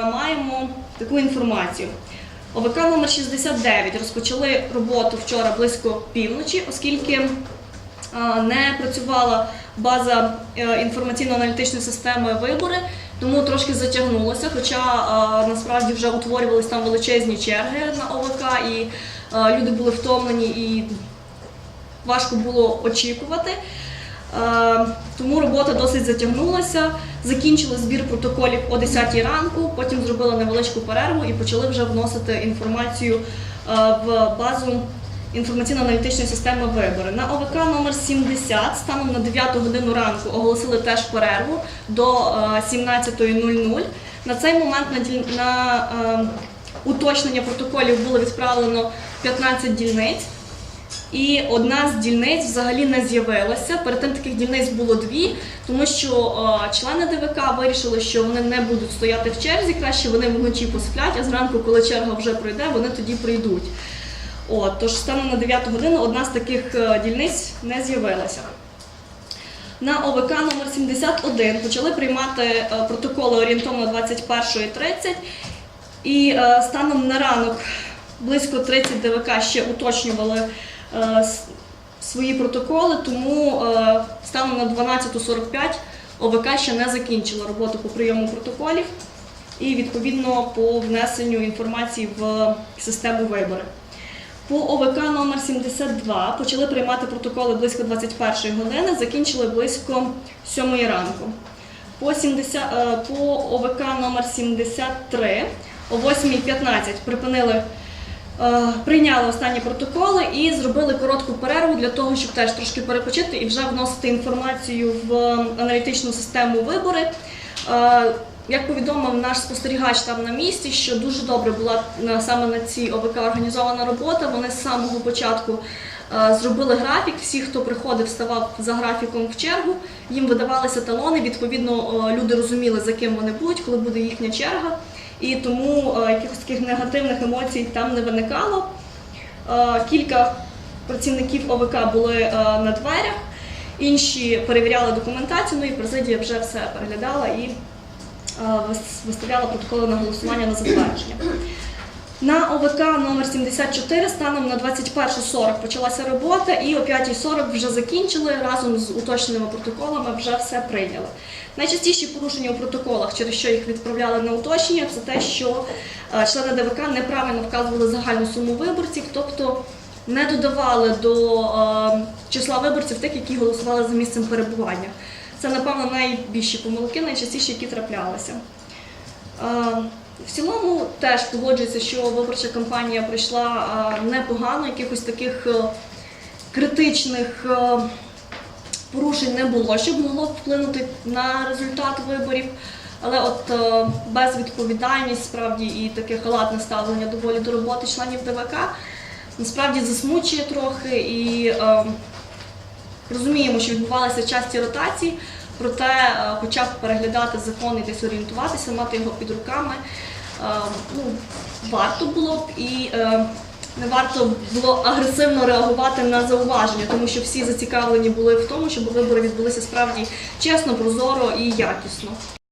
маємо таку інформацію. ОВК номер 69 розпочали роботу вчора близько півночі, оскільки не працювала база е, інформаційно-аналітичної системи вибори, тому трошки затягнулося. Хоча насправді вже утворювалися там величезні черги на ОВК, і люди були втомлені і важко було очікувати. Е, Тому робота досить затягнулася. Закінчили збір протоколів о 10 ранку, потім зробили невеличку перерву і почали вже вносити інформацію е, в базу інформаційно-аналітичної системи вибори. На ОВК номер 70 станом на 9 годину ранку оголосили теж перерву до е, 17.00. На цей момент на, е, уточнення протоколів було відправлено 15 дільниць. І одна з дільниць взагалі не з'явилася. Перед тим таких дільниць було дві, тому що е, члени ДВК вирішили, що вони не будуть стояти в черзі, краще вони вночі посплять, а зранку, коли черга вже пройде, вони тоді прийдуть. От, тож станом на 9 годину одна з таких е, дільниць не з'явилася. На ОВК номер 71 почали приймати е, протоколи орієнтовно 21.30 і станом на ранок близько 30 ДВК ще уточнювали свої протоколи, тому е, станом на 12.45 ОВК ще не закінчила роботу по прийому протоколів і відповідно по внесенню інформації в систему вибори. По ОВК номер 72 почали приймати протоколи близько 21 години, закінчили близько 7 ранку. По, 70, е, по ОВК номер 73 о 8.15 припинили, е, прийняли останні протоколи і зробили коротку перерву для того, щоб теж трошки перепочити і вже вносити інформацію в аналітичну систему вибори. Е, Як повідомив наш спостерігач там на місці, що дуже добре була саме на цій ОВК організована робота. Вони з самого початку е, зробили графік. Всі, хто приходив, ставав за графіком в чергу. Їм видавалися талони. Відповідно, е, люди розуміли, за ким вони будуть, коли буде їхня черга. І тому е, якихось таких негативних емоцій там не виникало. Е, Кілька працівників ОВК були е, на дверях, інші перевіряли документацію, ну і президія вже все переглядала і виставляла протоколи на голосування на затвердження. На ОВК номер 74 станом на 21.40 почалася робота і о 5.40 вже закінчили разом з уточненими протоколами вже все прийняли. Найчастіші порушення у протоколах, через що їх відправляли на уточнення, це те, що е, члени ДВК неправильно вказували загальну суму виборців, тобто не додавали до е, числа виборців тих, які голосували за місцем перебування. Це, напевно, найбільші помилки, найчастіші, які траплялися. В цілому теж погоджується, що виборча кампанія пройшла непогано, якихось таких е, критичних е, порушень не було, щоб могло вплинути на результат виборів. Але от е, безвідповідальність справді і таке халатне ставлення доволі до роботи членів ДВК насправді засмучує трохи. І розуміємо, що відбувалися часті ротації, проте, е, хоча б переглядати закон і десь орієнтуватися, мати його під руками, е, ну, варто було б і е, не варто було агресивно реагувати на зауваження, тому що всі зацікавлені були в тому, щоб вибори відбулися справді чесно, прозоро і якісно.